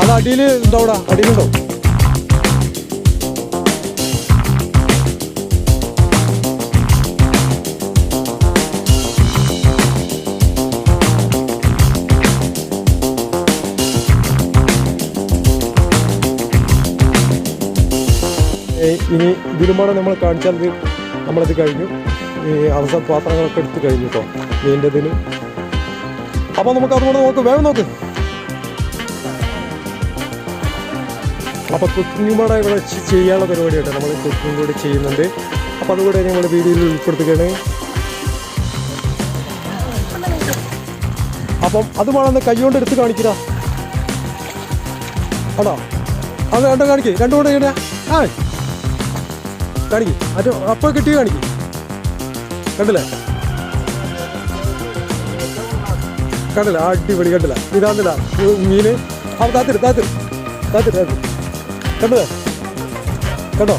അത് അടിയിൽ ഉണ്ടോ അവിടെ? അടിയിലുണ്ടോ? ഇനി ഇതിലുമാണ് നമ്മൾ കാണിച്ചാൽ നമ്മളത് കഴിഞ്ഞു. ഈ അവസാന പാത്രങ്ങളൊക്കെ എടുത്ത് കഴിഞ്ഞു കേട്ടോ മീന്റെ ഇതിന് അപ്പോൾ നമുക്ക് അതുകൊണ്ട് നോക്ക് വേഗം നോക്ക്. അപ്പോൾ കുക്കിംഗ് കൂടെ ഇവിടെ ചെയ്യാനുള്ള പരിപാടിയായിട്ട് നമ്മൾ കുക്കിംഗ് കൂടി ചെയ്യുന്നുണ്ട്. അപ്പോൾ അതുകൂടെ ഞങ്ങൾ വീഡിയോയിൽ ഉൾപ്പെടുത്തുകയാണ്. അപ്പം അത് വേണമെന്ന് കൈകൊണ്ട് എടുത്ത് കാണിക്കുക ആണോ? അത് രണ്ടോ കാണിക്കേ. രണ്ടും കൂടെ ആ. കാണിക്കേ. അത് അപ്പോൾ കിട്ടി കാണിക്കേ. കണ്ടില്ലേ? കണ്ടില്ല അടിപൊളി കണ്ടില്ല. ഇതാന്നില്ല മീന്. അവ താത്തിരി താത്തിരി താത്തിരി താത്തിരി കണ്ടോ? കണ്ടോ?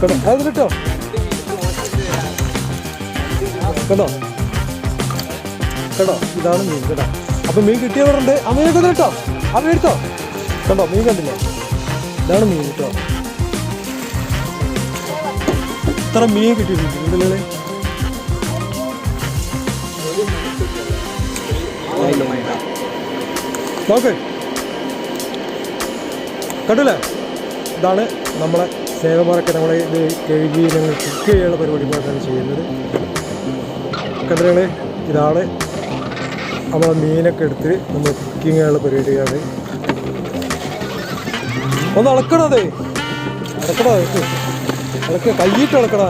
കണ്ടോ? അതിലിട്ടോ കണ്ടോ? കേട്ടോ ഇതാണ് മീൻ കേട്ടോ. അപ്പൊ മീൻ കിട്ടിയവരുണ്ട് ആ മീനൊക്കെ അമ്മ ആ എടുത്തോ? കണ്ടോ? മീൻ കണ്ടില്ലേ? ഇതാണ് മീൻ കേട്ടോ. ഇത്ര മീൻ കിട്ടിയിട്ടുണ്ട്. നോക്ക്. കണ്ടില്ലേ? ഇതാണ് നമ്മളെ സേവമാരൊക്കെ നമ്മളെ ഇത് കഴുകി ഞങ്ങൾ കുക്ക് ചെയ്യാനുള്ള പരിപാടി പോലെയാണ് ചെയ്യുന്നത്. കണ്ടില്ലേ? ഇതാണ് നമ്മളെ മീനൊക്കെ എടുത്ത് നമ്മൾ കുക്കിംഗ് പരിപാടിയാണ് ഒന്ന് അളക്കണത് അളക്കടാ അളക്ക കൈയിട്ട് കയ്യിട്ട്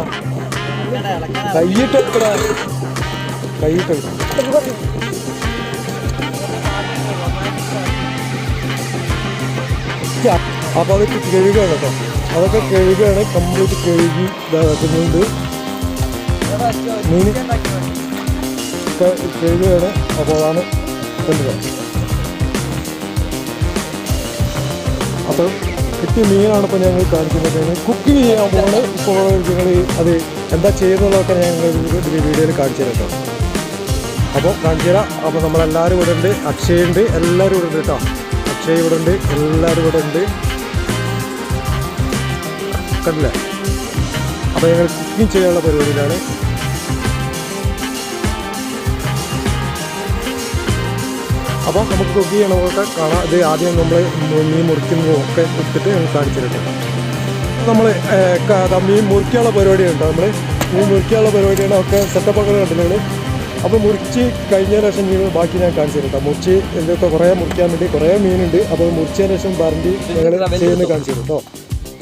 കൈയിട്ട് കയ്യിട്ട് കൈയിട്ട് അളക്കണം അപ്പോൾ അതൊക്കെ കഴുകുകയാണ് കേട്ടോ. അതൊക്കെ കഴുകുകയാണ് കംപ്ലീറ്റ് കഴുകി ഇതാക്കുന്നുണ്ട് മീൻ കഴുകുകയാണ് അപ്പോൾ അതാണ് കണ്ടത് അപ്പോൾ കിട്ടിയ മീനാണ് ഇപ്പോൾ ഞങ്ങൾ കാണിക്കുന്നത്. കുക്കിംഗ് ചെയ്യാൻ പോകുന്നത് ഇപ്പോൾ നിങ്ങൾ അത് എന്താ ചെയ്യുന്നതൊക്കെ ഞങ്ങൾ വീഡിയോയിൽ കാണിച്ചു തരാം അപ്പോൾ കാണിച്ചു തരാം. അപ്പോൾ നമ്മളെല്ലാവരും ഇവിടെ ഉണ്ട്. അക്ഷയുണ്ട് എല്ലാവരും ഇവിടെ ഉണ്ട് കേട്ടോ. അക്ഷയ് ഇവിടെ ഉണ്ട് എല്ലാവരും ഇവിടെ ഉണ്ട് കണ്ടില്ല? അപ്പോൾ ഞങ്ങൾ കുക്കിംഗ് ചെയ്യാനുള്ള പരിപാടിയിലാണ്. അപ്പോൾ നമുക്ക് കുക്ക് ചെയ്യണമൊക്കെ കാണാം ഇത് ആദ്യം നമ്മൾ മീൻ മുറിക്കുന്നതും ഒക്കെ എടുത്തിട്ട് ഞങ്ങൾ കാണിച്ചിട്ടുണ്ട് നമ്മൾ മീൻ മുറിക്കാനുള്ള പരിപാടിയുണ്ട്. നമ്മൾ മീൻ മുറിക്കാനുള്ള പരിപാടിയാണ് ഒക്കെ സെറ്റപ്പൊക്കെ നിങ്ങൾ അപ്പോൾ മുറിച്ച് കഴിഞ്ഞ ശേഷം മീൻ ബാക്കി ഞാൻ കാണിച്ചു തരാം കേട്ടോ. മുറിച്ച് എന്തൊക്കെ കുറേ മുറിക്കാൻ വേണ്ടി കുറേ മീനുണ്ട്. അപ്പോൾ മുറിച്ചതിന് ശേഷം പറഞ്ഞ് ഞങ്ങൾ ചെയ്യുന്നത് കാണിച്ചു തരും കേട്ടോ.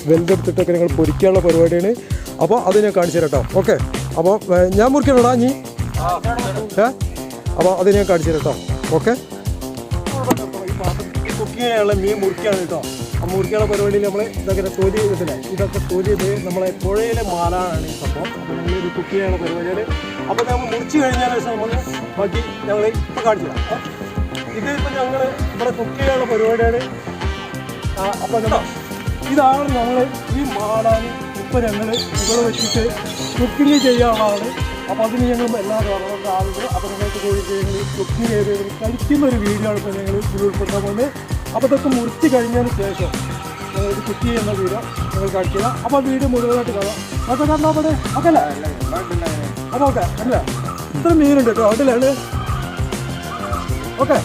വലുതെടുത്തിട്ടൊക്കെ നിങ്ങൾ പൊരിക്കാനുള്ള പരിപാടിയാണ്. അപ്പോൾ അത് ഞാൻ കാണിച്ചു തരാം കേട്ടോ. ഓക്കെ. അപ്പോൾ ഞാൻ മുറിക്കണോടാ നീ ഏ? അപ്പോൾ അത് ഞാൻ കാണിച്ചു തരാം കേട്ടോ. ഓക്കെ. കുക്കിങ്ങനെയുള്ള മീൻ മുറിക്കാണ് കേട്ടോ. ആ മുറിക്കാനുള്ള പരിപാടിയിൽ നമ്മൾ ഇതൊക്കെ തോലി ചെയ്തിട്ടില്ല ഇതൊക്കെ തോലി ചെയ്ത് നമ്മളെ പുഴയിലെ മാലാണ് ഈ സംഭവം. അപ്പോൾ കുക്കിയാണ് ഇത് പരിപാടിയാണ് അപ്പോൾ നമ്മൾ മുറിച്ച് കഴിഞ്ഞാൽ ശേഷം നമ്മൾ ബാക്കി ഞങ്ങൾ ഇപ്പോൾ കാണിച്ചു തരാം. ഇത് ഇപ്പോൾ ഞങ്ങൾ ഇവിടെ കുക്ക് ചെയ്യാനുള്ള പരിപാടിയാണ്. അപ്പോൾ ഇതാണ് നമ്മൾ ഈ മാടാൻ ഇപ്പം ഞങ്ങൾ ഇവിടെ വെച്ചിട്ട് കുക്കിങ് ചെയ്യാനുള്ളതാണ് അപ്പോൾ അതിന് ഞങ്ങൾ എല്ലാ കാരണങ്ങളും ആളുകൾ അപ്പോൾ നിങ്ങൾക്ക് ഞങ്ങൾ കുക്കിങ് ചെയ്ത് കഴിക്കുന്ന ഒരു വീഡിയോ ആണ് ഇപ്പോൾ ഞങ്ങൾ ഉൾപ്പെടുത്താൻ പോകുന്നത്. അപ്പോൾ ഇതൊക്കെ മുറിച്ച് കഴിഞ്ഞതിന് ശേഷം ഞങ്ങൾ ഇത് കുക്ക് ചെയ്യുന്ന വീഡിയോ ഞങ്ങൾ കാണിക്കുക അപ്പോൾ വീഡിയോ മുഴുവനായിട്ട് കാണാം. കാണാം അവിടെ ഓക്കെ അല്ലേ? അപ്പോൾ ഓക്കെ അല്ലേ? ഇത്ര മീനുണ്ട് കേട്ടോ അതിലാണ് ഓക്കെ.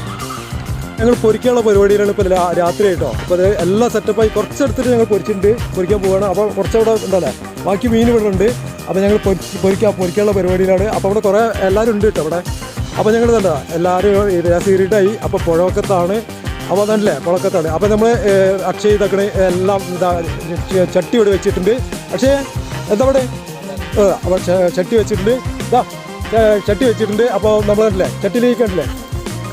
ഞങ്ങൾ പൊരിക്കാനുള്ള പരിപാടിയിലാണ് ഇപ്പോൾ രാത്രി ആയിട്ടോ അപ്പോൾ അത് എല്ലാം സെറ്റപ്പായി കുറച്ചെടുത്തിട്ട് ഞങ്ങൾ പൊരിച്ചിട്ടുണ്ട്. പൊരിക്കാൻ പോവുകയാണ് അപ്പോൾ കുറച്ചവിടെ ഉണ്ടല്ലേ? ബാക്കി മീൻ ഇവിടെ ഉണ്ട്. അപ്പോൾ ഞങ്ങൾ പൊരിച്ച് പൊരിക്കാനുള്ള പരിപാടിയിലാണ്. അപ്പോൾ അവിടെ കുറേ എല്ലാവരും ഉണ്ട് കേട്ടോ അവിടെ. അപ്പോൾ ഞങ്ങൾ എന്താ എല്ലാവരും സീരിയട്ടായി അപ്പോൾ പുഴവക്കത്താണ്. അപ്പോൾ അതല്ലേ പുഴക്കത്താണ് അപ്പോൾ നമ്മൾ അക്ഷയ് ഇതാക്കണ എല്ലാം ഇതാ ചട്ടി ഇവിടെ വെച്ചിട്ടുണ്ട്. പക്ഷേ എന്താ അവിടെ അപ്പോൾ ചട്ടി വെച്ചിട്ടുണ്ട്. ഇതാ ചട്ടി വെച്ചിട്ടുണ്ട്. അപ്പോൾ നമ്മൾ കണ്ടില്ലേ ചട്ടിയിലേക്ക് കണ്ടില്ലേ?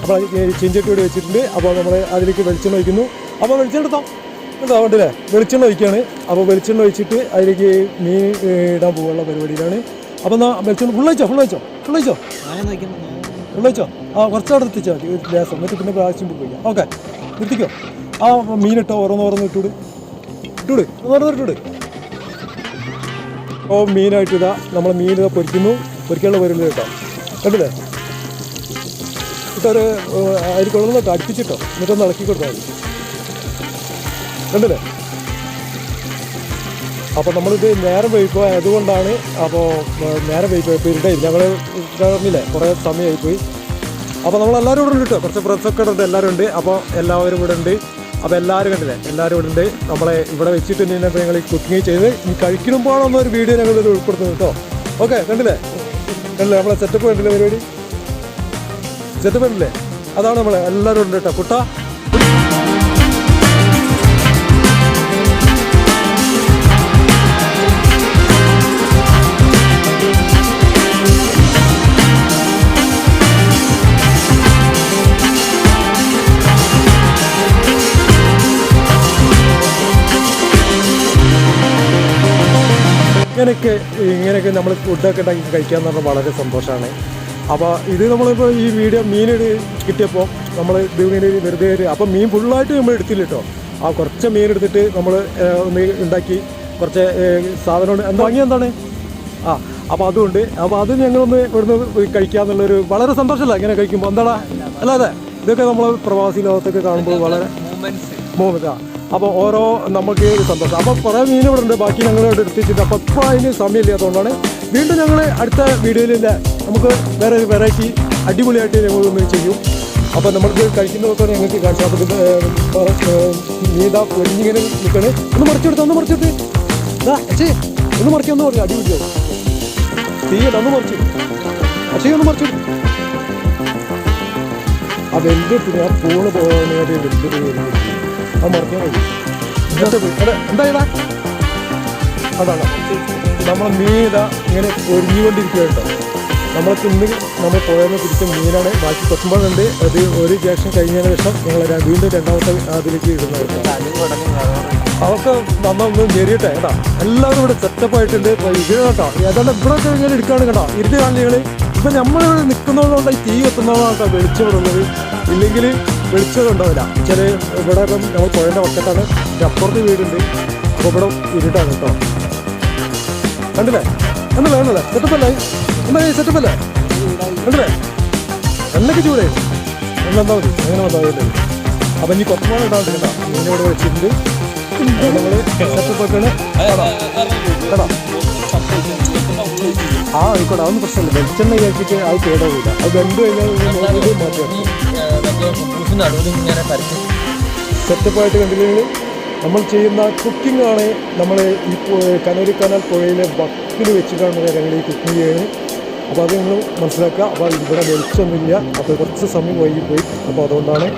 അപ്പോൾ ചീഞ്ചട്ടി കൂടി വെച്ചിട്ടുണ്ട്. അപ്പോൾ നമ്മൾ അതിലേക്ക് വെളിച്ചെണ്ണ ഒഴിക്കുന്നു. അപ്പോൾ വെളിച്ചെണ്ണ എടുത്തോ. എന്താ ഉണ്ടല്ലേ വെളിച്ചെണ്ണ ഒഴിക്കുകയാണ് അപ്പോൾ വെളിച്ചെണ്ണ ഒഴിച്ചിട്ട് അതിലേക്ക് മീൻ ഇടാൻ പോകാനുള്ള പരിപാടിയിലാണ്. അപ്പോൾ എന്നാൽ വെളിച്ചെണ്ണ ഫുൾ വെച്ചോ ഫുൾ വെച്ചോ ആ കുറച്ചവിടെ എത്തിച്ചാൽ മതി. ഗ്യാസ് എന്നിട്ട് പിന്നെ പ്രാവശ്യം പോയിക്കാം ഓക്കെ നിർത്തിക്കോ. ആ മീനിട്ടോ ഓരോന്ന് ഓരോന്ന് ഇട്ടൂട്. ഇട്ടൂട്. ഓരോന്ന് ഇട്ടൂട്. അപ്പോൾ മീനായിട്ട് ഇതാ നമ്മൾ മീൻ ഇതാ പൊരിക്കുന്നു. പൊരിക്കാനുള്ള വരുന്നത് കേട്ടോ. കണ്ടില്ലേ? ഇട്ടൊരു അതിൽ കൊള്ളുന്നൊക്കെ അടുപ്പിച്ചിട്ടോ. എന്നിട്ടൊന്ന് ഇളക്കി കൊടുത്താൽ മതി. കണ്ടില്ലേ? അപ്പോൾ നമ്മളിത് നേരം വൈകിപ്പോൾ അതുകൊണ്ടാണ് അപ്പോൾ നേരം വൈകിപ്പോൾ ഇരുട്ടായി ഞങ്ങൾ പറഞ്ഞില്ലേ കുറേ സമയമായിപ്പോയി അപ്പോൾ നമ്മളെല്ലാവരും ഇവിടെ ഉണ്ട് കേട്ടോ. കുറച്ച് ഫ്രണ്ട്സൊക്കെ ഉണ്ട് എല്ലാവരും ഉണ്ട്. അപ്പോൾ എല്ലാവരും ഇവിടെ ഉണ്ട്. അപ്പോൾ എല്ലാവരും കണ്ടില്ലേ? എല്ലാവരും ഇവിടെ ഉണ്ട് നമ്മളെ ഇവിടെ വെച്ചിട്ട് തന്നെ ഞങ്ങൾ കുക്കിങ് ചെയ്ത് ഈ കഴിക്കുമ്പോഴാണ് ഒരു വീഡിയോ ഞങ്ങൾ ഇതിൽ ഉൾപ്പെടുത്തുന്നത് കേട്ടോ. ഓക്കെ കണ്ടില്ലേ? കണ്ടില്ലേ? നമ്മളെ സെറ്റപ്പ് കണ്ടില്ലേ പരിപാടി? സെറ്റപ്പ് കണ്ടില്ലേ? അതാണ് നമ്മളെ എല്ലാവരും ഉണ്ട് കേട്ടോ. കുട്ട. ഇങ്ങനെയൊക്കെ ഇങ്ങനെയൊക്കെ നമ്മൾ ഫുഡൊക്കെ ഉണ്ടാക്കി കഴിക്കുക എന്ന് പറഞ്ഞാൽ വളരെ സന്തോഷമാണ്. അപ്പോൾ ഇത് നമ്മളിപ്പോൾ ഈ വീഡിയോ മീൻ കിട്ടിയപ്പോൾ നമ്മൾ ഇതിങ്ങനെ വെറുതെ ഒരു അപ്പോൾ മീൻ ഫുള്ളായിട്ട് നമ്മൾ എടുത്തില്ല കേട്ടോ. ആ കുറച്ച് മീൻ എടുത്തിട്ട് നമ്മൾ ഒന്ന് ഉണ്ടാക്കി കുറച്ച് സാധനം എന്താ വാങ്ങി എന്താണ്? ആ അപ്പോൾ അതുകൊണ്ട് അപ്പോൾ അത് ഞങ്ങളൊന്ന് ഇവിടുന്ന് കഴിക്കുക എന്നുള്ളൊരു വളരെ സന്തോഷമല്ല ഇങ്ങനെ കഴിക്കുമ്പോൾ? എന്താടാ? അല്ലാതെ ഇതൊക്കെ നമ്മൾ പ്രവാസി ലോകത്തൊക്കെ കാണുമ്പോൾ വളരെ മൂമെന്റ്സ് മൂന്ന് ആ. അപ്പോൾ ഓരോ നമുക്ക് സന്തോഷം. അപ്പോൾ കുറേ മീൻ ഇവിടെ ഉണ്ട്. ബാക്കി ഞങ്ങൾ ഇവിടെ എടുത്തിട്ടുണ്ട് അപ്പോൾ ഇപ്പോൾ അതിന് സമയമില്ലാത്തതുകൊണ്ടാണ്. വീണ്ടും ഞങ്ങൾ അടുത്ത വീഡിയോയിൽ നമുക്ക് വേറെ ഒരു വെറൈറ്റി അടിപൊളിയായിട്ട് ഞങ്ങളൊന്ന് ചെയ്യും. അപ്പോൾ നമ്മൾക്ക് കഴിക്കുന്നതൊക്കെ ഞങ്ങൾക്ക് കാണിച്ചു. അപ്പോൾ നിൽക്കണ്. ഒന്ന് മറിച്ചെടുത്ത് ഒന്ന് മറിച്ചെടുത്ത് ഇതാ അച്ഛേ ഒന്ന് മറിച്ച് ഒന്ന് പറഞ്ഞു അടിപൊളിയാവും തീയല്ല ഒന്ന് മറിച്ചു. അച്ഛേ ഒന്ന് മറിച്ചു ആ പിന്നെ ആ പൂണ് പോകാനായിട്ട് വെൽവെറ്റ് അതാണ്. നമ്മൾ മീത ഇങ്ങനെ പൊരിഞ്ഞുകൊണ്ടിരിക്കുക കേട്ടോ. നമ്മൾ തിന്ന് നമ്മൾ പോയതിനെ പിടിച്ച മീനാണ് ബാക്കി കൊത്തുമ്പോഴുണ്ട്. അത് ഒരു ജാക്ഷൻ കഴിഞ്ഞതിന് ശേഷം ഞങ്ങൾ വീണ്ടും രണ്ടാമത്തെ അതിലേക്ക് ഇടുന്നത് അവർക്ക് നമ്മളൊന്ന് ഞെരിയട്ടെ കേട്ടോ. എല്ലാവരും ഇവിടെ സെറ്റപ്പായിട്ടുണ്ട് ഇപ്പൊ ഇത് കേട്ടോ. ഏതാണ്ട് ഇവിടെ കഴിഞ്ഞാൽ എടുക്കുകയാണ് കേട്ടോ. ഇരുന്ന് കാണികൾ ഇപ്പൊ നമ്മളിവിടെ നിൽക്കുന്നതുകൊണ്ടാണ് തീ എത്തുന്നതാണ് കേട്ടോ വെളിച്ചം ഇല്ലെങ്കിൽ വെളിച്ചം ഉണ്ടാവില്ല ചില ഇവിടെ ഇപ്പം നമ്മൾ പുഴന്റെ വക്കത്താണ് അപ്പുറത്ത് വീടുണ്ട് അപ്പോൾ ഇവിടെ ഇരുട്ടാണ് കേട്ടോ കണ്ടില്ലേ എന്നല്ലേ എന്നല്ലേ സെറ്റപ്പല്ലേ എന്താ സെറ്റപ്പല്ലേ കണ്ടില്ലേ എന്നൊക്കെ ചൂടേ എന്നാ മതി അങ്ങനെ വന്നാൽ മതി അപ്പം ഇനി കൊത്തമാന ഇടാൻ കേട്ടോ മീനോട് വെച്ചിട്ടുണ്ട് നമ്മൾ സെറ്റപ്പ് ഒക്കെയാണ് കേട്ടോ ആ ആയിക്കോട്ടെ അതൊന്നും പ്രശ്നമില്ല. വെളിച്ചെണ്ണ കഴിച്ചിട്ട് അത് കേടാവില്ല അത് വെന്ത് കഴിഞ്ഞാൽ ഇത് മാറ്റി നടുവിൽ ഇങ്ങനെ പരത്തി. സെറ്റപ്പായിട്ട് കണ്ടില്ലെങ്കിൽ നമ്മൾ ചെയ്യുന്ന കുക്കിംഗ് ആണ് നമ്മൾ ഈ കനോലി കനാൽ പുഴയിലെ ബക്കിൽ വെച്ചിട്ടാണ് ഞങ്ങൾ ഈ കുക്കിംഗ് ചെയ്യുന്നത്. അപ്പോൾ അത് നിങ്ങൾ മനസ്സിലാക്കുക. അപ്പോൾ ഇവിടെ വെളിച്ചൊന്നുമില്ല. അപ്പോൾ കുറച്ച് സമയം വൈകിപ്പോയി അപ്പോൾ അതുകൊണ്ടാണ്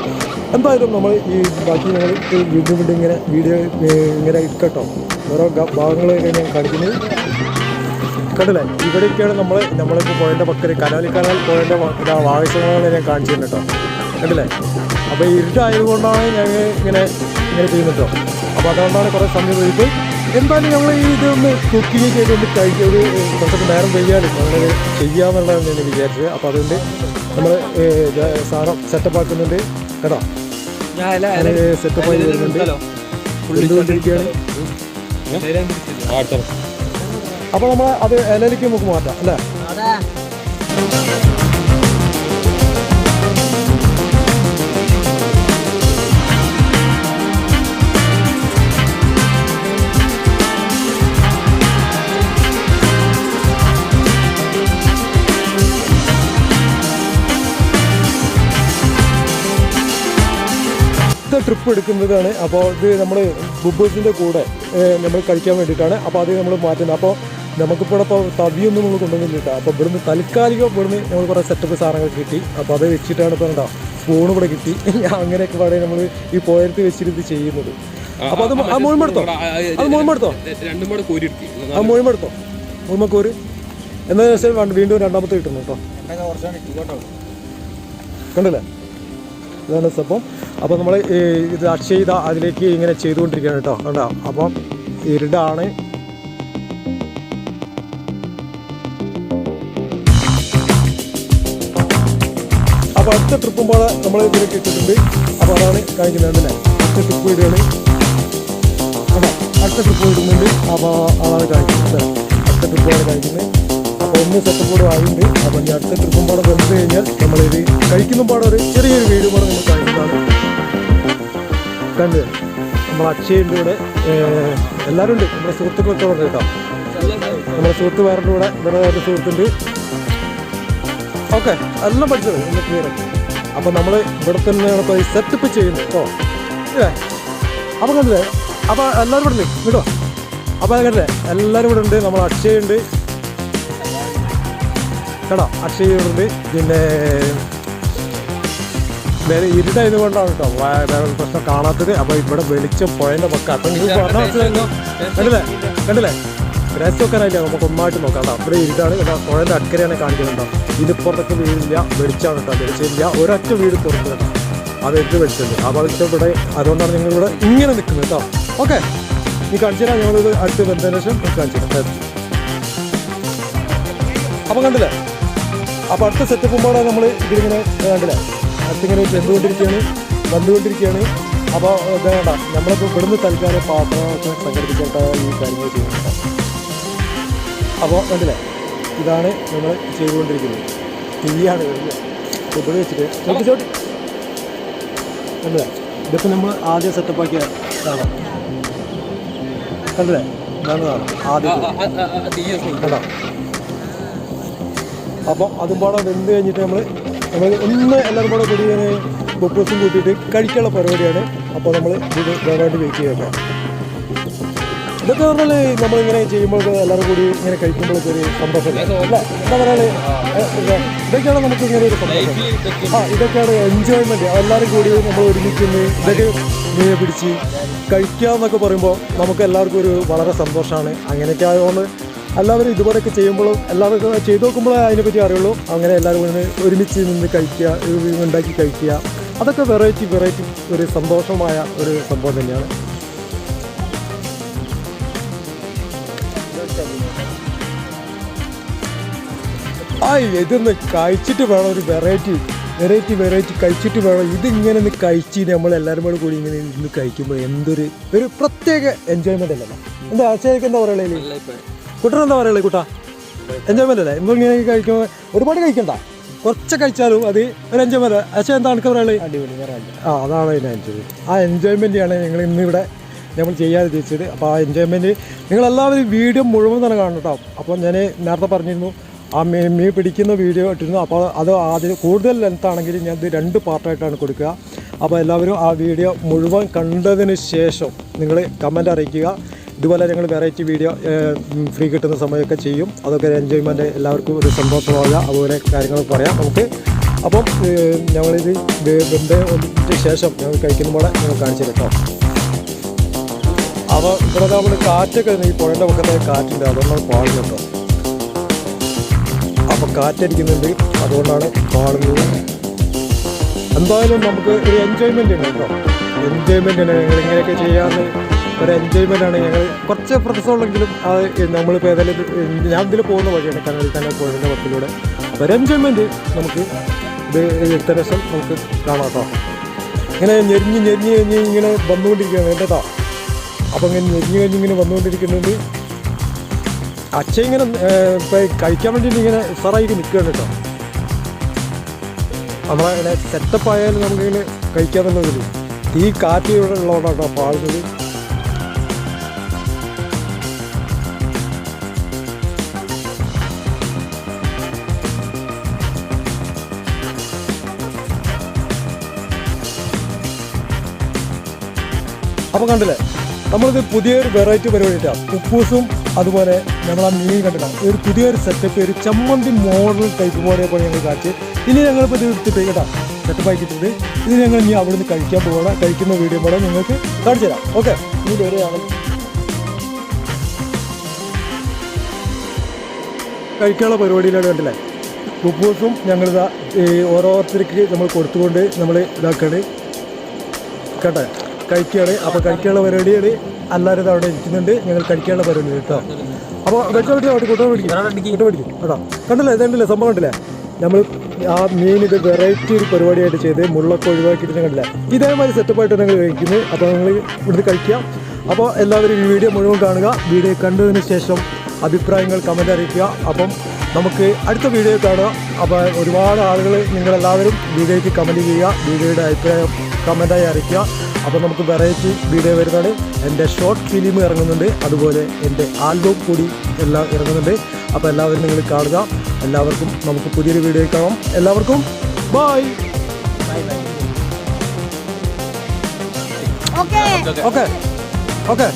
എന്തായാലും നമ്മൾ ഈ ബാക്കി ഞങ്ങൾ വീണ്ടും ഇങ്ങനെ വീഡിയോ ഇങ്ങനെ ഇരിക്കട്ടോ. ഓരോ ഭാഗങ്ങൾ ഞാൻ കാണിക്കുന്നത്. കണ്ടില്ലേ ഇവിടെയൊക്കെയാണ് നമ്മൾ നമ്മളിപ്പോൾ പുഴന്റെ പക്കൽ കനാലി കനാൽ പുഴന്റെ ആവശ്യങ്ങളാണ് ഞാൻ കാണിച്ചു കേട്ടോ കണ്ടില്ലേ അപ്പോൾ ഇരുട്ടായതുകൊണ്ടാണ് ഞങ്ങൾ ഇങ്ങനെ ഇങ്ങനെ ചെയ്യുന്നത് കേട്ടോ അപ്പോൾ അതുകൊണ്ടാണ് കുറേ സമയം പോയിട്ട് എന്തായാലും ഞങ്ങൾ ഈ ഇതൊന്ന് കുക്കിംഗ് ഒന്ന് കഴിക്കുക ഒരു കുറച്ചൊക്കെ നേരം വയ്യാലും ഞങ്ങൾ ചെയ്യാമെന്നുള്ളതാണ് ഞാൻ വിചാരിച്ചത് അപ്പോൾ അതുകൊണ്ട് നമ്മൾ സാധനം സെറ്റപ്പ് ആക്കുന്നുണ്ട് കേട്ടോ സെറ്റപ്പ് ആയി വരുന്നുണ്ട് എന്തുകൊണ്ടിരിക്കുകയാണ് അപ്പോൾ നമ്മൾ അത് ഇലയിലേക്ക് നമുക്ക് മാറ്റാം അല്ലേ? ട്രിപ്പ് എടുക്കുന്നതാണ്. അപ്പോൾ ഇത് നമ്മൾ ബുബേഴ്സിന്റെ കൂടെ നമ്മൾ കഴിക്കാൻ വേണ്ടിയിട്ടാണ്. അപ്പോൾ അത് നമ്മൾ മാറ്റുന്നത്. അപ്പോൾ നമുക്കിപ്പോൾ ഇപ്പോൾ തവിയൊന്നും നമ്മൾ കൊണ്ടുവന്നില്ല കേട്ടോ അപ്പോൾ ഇവിടുന്ന് താൽക്കാലികം ഇവിടുന്ന് നമ്മൾ കുറേ സെറ്റപ്പ് സാധനങ്ങൾ കിട്ടി. അപ്പോൾ അത് വെച്ചിട്ടാണ് ഇപ്പോൾ എന്താ സ്പൂൺ ഇവിടെ കിട്ടി. അങ്ങനെയൊക്കെ പാടെ നമ്മൾ ഈ പോയത്ത് വെച്ചിരുന്ന് ചെയ്യുന്നത്. അപ്പോൾ അത് ആ മുഴുമെടുത്തോ അത് മുഴുമെടുത്തോ രണ്ടും കൂടെ കോരി എടുക്കും. ആ മുഴുമെടുത്തോ മുഴുമക്കൂര് എന്താ വെച്ചാൽ വീണ്ടും രണ്ടാമത്തെ കിട്ടുന്നു കേട്ടോ കണ്ടില്ലേ? ഇതാണ് സംഭവം. അപ്പോൾ നമ്മൾ ഇത് അക്ഷയ് ഇതാ അതിലേക്ക് ഇങ്ങനെ ചെയ്തുകൊണ്ടിരിക്കുകയാണ് കേട്ടോ കണ്ടോ? അപ്പം ഇരുടാണ്. അപ്പോൾ അടുത്ത ട്രിപ്പും പോലെ നമ്മൾ ഇതിലേക്ക് ഇട്ടിട്ടുണ്ട് അപ്പോൾ അതാണ് കാണിക്കുന്നത് അല്ലേ അടുത്ത ട്രിപ്പ് ഇടുകയാണ് കണ്ടോ അടുത്ത ട്രിപ്പ് ഇടുന്നുണ്ട് അപ്പോൾ അതാണ് കാണിക്കുന്നത് അടുത്ത ട്രിപ്പാണ് കാണിക്കുന്നത് അപ്പോൾ ഒന്ന് സെറ്റപ്പ് കൂടെ ആയിട്ടുണ്ട്. അപ്പോൾ ഈ അടുത്ത ട്രിപ്പും പാടെ വന്നു കഴിഞ്ഞാൽ നമ്മളിത് കഴിക്കുന്നും പാടെ ഒരു ചെറിയൊരു വീഡിയോ പോലെ നമ്മൾ കാണിക്കുന്നതാണ് കണ്ട് നമ്മൾ അക്ഷയുണ്ട് ഇവിടെ. എല്ലാവരും ഉണ്ട് നമ്മുടെ സുഹൃത്തുക്കളൊക്കെ ഉണ്ട് കേട്ടോ. നമ്മുടെ സുഹൃത്ത് വേറെ കൂടെ വേറെ വേറെ സുഹൃത്തുണ്ട്. ഓക്കെ എല്ലാം പഠിച്ചത് ഒന്ന് ക്ലിയർ അപ്പോൾ നമ്മൾ ഇവിടെ തന്നെയാണ് ഇപ്പോൾ സെറ്റപ്പ് ചെയ്യുന്നത് കേട്ടോ? ഇല്ലേ? അപ്പോൾ കണ്ടില്ലേ? അപ്പോൾ എല്ലാവരും ഇവിടെ ഇല്ലേ? കേട്ടോ അപ്പോൾ കണ്ടില്ലേ? എല്ലാവരും ഇവിടെ ഉണ്ട്. നമ്മൾ അക്ഷയ ഉണ്ട്. കേട്ടോ അക്ഷയ ഇവിടെ ഉണ്ട്. പിന്നെ വേറെ ഇരുട്ടായത് കൊണ്ടാണ് കേട്ടോ. വേറെ പ്രശ്നം കാണാത്തത്. അപ്പോൾ ഇവിടെ വെളിച്ചം പോയതിന്റെ പക്ക. അപ്പം മനസ്സിലായല്ലോ? കണ്ടില്ലേ? കണ്ടില്ലേ? രസം വെക്കാനായില്ല നമുക്ക് ഒന്നായിട്ട് നോക്കാം കേട്ടോ. ഇവിടെ ഇരുട്ടാണ് കേട്ടോ. പുഴന്റെ അക്കരെയാണ് കാണിക്കുന്നുണ്ടോ ഇതിപ്പുറത്തൊക്കെ വീടില്ല വെളിച്ചാണ് കേട്ടോ. വെളിച്ചില്ല ഒരൊറ്റ വീട് പുറത്ത് അത് എന്ത് വെളിച്ചത് ആ വെളിച്ചം ഇവിടെ അതുകൊണ്ടാണ് നിങ്ങൾ ഇവിടെ ഇങ്ങനെ നിൽക്കുന്നത് കേട്ടോ. ഓക്കെ. നീ കാണിച്ചു തരാം. ഞങ്ങളിത് അടുത്ത് ബന്ധത്തിന് ശേഷം കാണിച്ചു തരാം. അപ്പം കണ്ടില്ലേ? അപ്പോൾ അടുത്ത സെറ്റപ്പുമ്പോൾ നമ്മൾ ഇതിങ്ങനെ കണ്ടില്ലേ? അടുത്തിങ്ങനെ വെന്തുകൊണ്ടിരിക്കുകയാണ് വന്നുകൊണ്ടിരിക്കുകയാണ്. അപ്പോൾ വേണ്ട നമ്മളിപ്പോൾ ഇവിടുന്ന് തൽക്കാലം പാത്രമൊക്കെ സംഘടിപ്പിക്കേണ്ട ഈ കാര്യങ്ങൾ ചെയ്യുന്നുണ്ട് അപ്പോൾ കണ്ടില്ലേ? ഇതാണ് നമ്മൾ ചെയ്തുകൊണ്ടിരിക്കുന്നത്. തീയാണ് ഇവിടെ വെച്ചിട്ട്. ചോട്ടി ചോട്ടി കണ്ടില്ലേ? ഇതൊക്കെ നമ്മൾ ആദ്യം സെറ്റപ്പാക്കിയ കാണാം കണ്ടില്ലേ? നല്ലതാണ് ആദ്യം കണ്ടോ? അപ്പോൾ അതും പാടെ വെന്ത് കഴിഞ്ഞിട്ട് നമ്മൾ നമ്മൾ ഒന്ന് എല്ലാവരും കൂടെ കൂടി ബൊപ്പൂസും കൂട്ടിയിട്ട് കഴിക്കാനുള്ള പരിപാടിയാണ്. അപ്പോൾ നമ്മൾ ഇത് വേണ്ടി വെയിറ്റ് ചെയ്യാം ഇതൊക്കെ പറഞ്ഞാൽ നമ്മളിങ്ങനെ ചെയ്യുമ്പോൾ എല്ലാവരും കൂടി ഇങ്ങനെ കഴിക്കുമ്പോഴൊക്കെ ഒരു സന്തോഷം അല്ലേ? എന്താ പറയുക ഇതൊക്കെയാണ് നമുക്ക് ഇങ്ങനെ ഒരു സന്തോഷം. ആ ഇതൊക്കെയാണ് എൻജോയ്മെന്റ് എല്ലാവരും കൂടി നമ്മൾ ഒരുമിച്ച് ഇതൊക്കെ മീനെ പിടിച്ച് കഴിക്കുക എന്നൊക്കെ പറയുമ്പോൾ നമുക്ക് എല്ലാവർക്കും ഒരു വളരെ സന്തോഷമാണ് അങ്ങനെയൊക്കെ ആയതുകൊണ്ട് എല്ലാവരും ഇതുപോലെയൊക്കെ ചെയ്യുമ്പോഴും എല്ലാവർക്കും ചെയ്തു നോക്കുമ്പോഴേ അതിനെപ്പറ്റി അറിയുള്ളൂ. അങ്ങനെ എല്ലാവരും ഇങ്ങനെ ഒരുമിച്ച് നിന്ന് കഴിക്കുക ഉണ്ടാക്കി കഴിക്കുക. അതൊക്കെ വെറൈറ്റി വെറൈറ്റി ഒരു സന്തോഷമായ ഒരു സംഭവം തന്നെയാണ്. ആ ഇതൊന്ന് കഴിച്ചിട്ട് വേണം ഒരു വെറൈറ്റി വെറൈറ്റി വെറൈറ്റി കഴിച്ചിട്ട് വേണം. ഇതിങ്ങനെ ഒന്ന് കഴിച്ച് നമ്മൾ എല്ലാവരും കൂടെ കൂടി ഇങ്ങനെ ഇന്ന് കഴിക്കുമ്പോൾ എന്തൊരു ഒരു പ്രത്യേക എൻജോയ്മെന്റ് അല്ലല്ലോ എന്താ ആശയൊക്കെ എന്താ പറയുള്ളേ കുട്ടൻ എന്താ പറയുള്ളേ കുട്ടാ? എൻജോയ്മെന്റ് അല്ലേ? നമ്മൾ ഇങ്ങനെ കഴിക്കുമ്പോൾ ഒരുപാട് കഴിക്കണ്ട. കുറച്ച് കഴിച്ചാലും അത് ഒരു എൻജോയ്മെന്റ് ആശയം എന്താ എനിക്ക് പറയുള്ളത് ആ അതാണ് അതിന്റെ എൻജോയ് ആ എൻജോയ്മെന്റാണ് ഞങ്ങൾ ഇന്നിവിടെ നമ്മൾ ചെയ്യാതെ തിരിച്ചത് അപ്പോൾ ആ എൻജോയ്മെന്റ് നിങ്ങളെല്ലാവരും വീഡിയോ മുഴുവൻ തന്നെ കാണണം കേട്ടോ. അപ്പോൾ ഞാൻ നേരത്തെ പറഞ്ഞിരുന്നു ആ മീൻ മീൻ പിടിക്കുന്ന വീഡിയോ ഇട്ടിരുന്നു. അപ്പോൾ അത് ആദ്യം കൂടുതൽ ലെങ്ത് ആണെങ്കിൽ ഞാൻ ഇത് രണ്ട് പാർട്ടായിട്ടാണ് കൊടുക്കുക. അപ്പോൾ എല്ലാവരും ആ വീഡിയോ മുഴുവൻ കണ്ടതിന് ശേഷം നിങ്ങൾ കമന്റ് അറിയിക്കുക. ഇതുപോലെ ഞങ്ങൾ വെറൈറ്റി വീഡിയോ ഫ്രീ കിട്ടുന്ന സമയമൊക്കെ ചെയ്യും. അതൊക്കെ ഒരു എൻജോയ്മെന്റ് എല്ലാവർക്കും ഒരു സന്തോഷമാവുക. അതുപോലെ കാര്യങ്ങൾ പറയാം നമുക്ക്. അപ്പം ഞങ്ങളിത് വെന്ത് ശേഷം ഞങ്ങൾ കഴിക്കുമ്പോൾ ഞങ്ങൾ കാണിച്ചു കേട്ടോ. അപ്പോൾ ഇവിടെ നമ്മൾ കാറ്റൊക്കെ ഈ പുഴന്റെ പക്കത്തെ കാറ്റുണ്ട് അതുകൊണ്ടാണ് പാടുന്നുണ്ടോ. അപ്പോൾ കാറ്റടിക്കുന്നുണ്ട്. അതുകൊണ്ടാണ് പാടുന്നത്. എന്തായാലും നമുക്ക് ഒരു എൻജോയ്മെന്റ് ഉണ്ട് കേട്ടോ. എൻജോയ്മെന്റ് ഉണ്ട് ഞങ്ങൾ ഇങ്ങനെയൊക്കെ ചെയ്യാമെന്ന് ഒരു ആണ് ഞങ്ങൾ കുറച്ച് പ്രദേശമുള്ളെങ്കിലും അത് നമ്മളിപ്പോൾ ഏതായാലും ഞാൻ ഇതിൽ പോകുന്ന വഴിയാണ്. കനലിൽ തന്നെ പുഴന്റെ പക്കത്തിലൂടെ. ഒരു എൻജോയ്മെന്റ് നമുക്ക് ഇത് ഇത്തരസം നമുക്ക് കാണാം കേട്ടോ. ഇങ്ങനെ ഞെരിഞ്ഞ് ഞെരിഞ്ഞ് ഞെരിഞ്ഞ് ഇങ്ങനെ വന്നുകൊണ്ടിരിക്കുകയാണ് കേട്ടോ. അപ്പോൾ ഇങ്ങനെ ഞെരിഞ്ഞ് കഴിഞ്ഞിങ്ങനെ വന്നുകൊണ്ടിരിക്കുന്നുണ്ട് അച്ഛ ഇങ്ങനെ കഴിക്കാൻ വേണ്ടിയിട്ട് ഇങ്ങനെ ഉഷാറായിട്ട് നിൽക്കുകയാണ് കേട്ടോ. നമ്മളെ ഇങ്ങനെ സെറ്റപ്പ് ആയാലും നമുക്കിങ്ങനെ വരും തീ കാറ്റ് ഇവിടെ ഉള്ളതുകൊണ്ടാണ് കേട്ടോ അപ്പോൾ കണ്ടില്ലേ? നമ്മളിത് പുതിയൊരു വെറൈറ്റി പരിപാടിയിട്ടാണ് ഉപ്പൂസും അതുപോലെ നമ്മൾ ആ മീൻ കണ്ടിട്ടാണ് ഒരു പുതിയൊരു സെറ്റപ്പ് ഒരു ചമ്മന്തി മോഡൽ ടൈപ്പ് പോലെ പോലെ ഞങ്ങൾ കാണിച്ച് ഇനി ഞങ്ങളിപ്പോൾ ഇത് എടുത്തിട്ട് കേട്ടോ സെറ്റപ്പ് ആക്കിയിട്ടുണ്ട്. ഇത് ഞങ്ങൾ ഇനി അവിടുന്ന് കഴിക്കാൻ പോകണം കഴിക്കുന്ന വീഡിയോ പോലെ നിങ്ങൾക്ക് കാണിച്ചു തരാം. ഓക്കെ ഇനി വരെയാണ് കഴിക്കാനുള്ള പരിപാടിയിലാണ് കണ്ടില്ലേ? ഉപ്പൂസും ഞങ്ങളിതാ ഓരോരുത്തർക്ക് നമ്മൾ കൊടുത്തുകൊണ്ട് നമ്മൾ ഇതാക്കാണ്. കേട്ടെ? കഴിക്കുകയാണ്. അപ്പോൾ കഴിക്കാനുള്ള പരിപാടിയാണ് എല്ലാവരും അവിടെ ഇരിക്കുന്നുണ്ട്. ഞങ്ങൾ കഴിക്കാനുള്ള പരിപാടി കേട്ടോ. അപ്പോൾ കഴിച്ചാൽ പറ്റില്ല അവിടെ കൂട്ടം പിടിക്കും. കൂട്ടം പിടിക്കും. കേട്ടോ. കണ്ടില്ലേ? ഇതുണ്ടല്ലേ സംഭവം കണ്ടില്ലേ? നമ്മൾ ആ മീൻ ഇത് വെറൈറ്റി ഒരു പരിപാടിയായിട്ട് ചെയ്ത് മുള്ളൊക്കെ ഒഴിവാക്കിയിട്ട് കണ്ടില്ല? ഇതേമാതിരി സെറ്റപ്പായിട്ട് ഞങ്ങൾ കഴിക്കുന്നത് അപ്പോൾ നിങ്ങൾ ഇവിടുന്ന് കഴിക്കാം. അപ്പോൾ എല്ലാവരും ഈ വീഡിയോ മുഴുവൻ കാണുക. വീഡിയോ കണ്ടതിന് ശേഷം അഭിപ്രായങ്ങൾ കമന്റ് അറിയിക്കുക. അപ്പം നമുക്ക് അടുത്ത വീഡിയോ കാണുക അപ്പോൾ ഒരുപാട് ആളുകൾ നിങ്ങളെല്ലാവരും വീഡിയോയ്ക്ക് കമന്റ് ചെയ്യുക. വീഡിയോയുടെ അഭിപ്രായം കമന്റായി അറിയിക്കുക. അപ്പോൾ നമുക്ക് വെറൈറ്റി വീഡിയോ വരുന്നതാണ്. എന്റെ ഷോർട്ട് ഫിലിം ഇറങ്ങുന്നുണ്ട്. അതുപോലെ എന്റെ ആൽബം കൂടി എല്ലാം ഇറങ്ങുന്നുണ്ട്. അപ്പോൾ എല്ലാവരും നിങ്ങൾ കാണുക. എല്ലാവർക്കും നമുക്ക് പുതിയൊരു വീഡിയോ കാണാം. എല്ലാവർക്കും ബൈ ഓക്കെ ഓക്കെ ഓക്കെ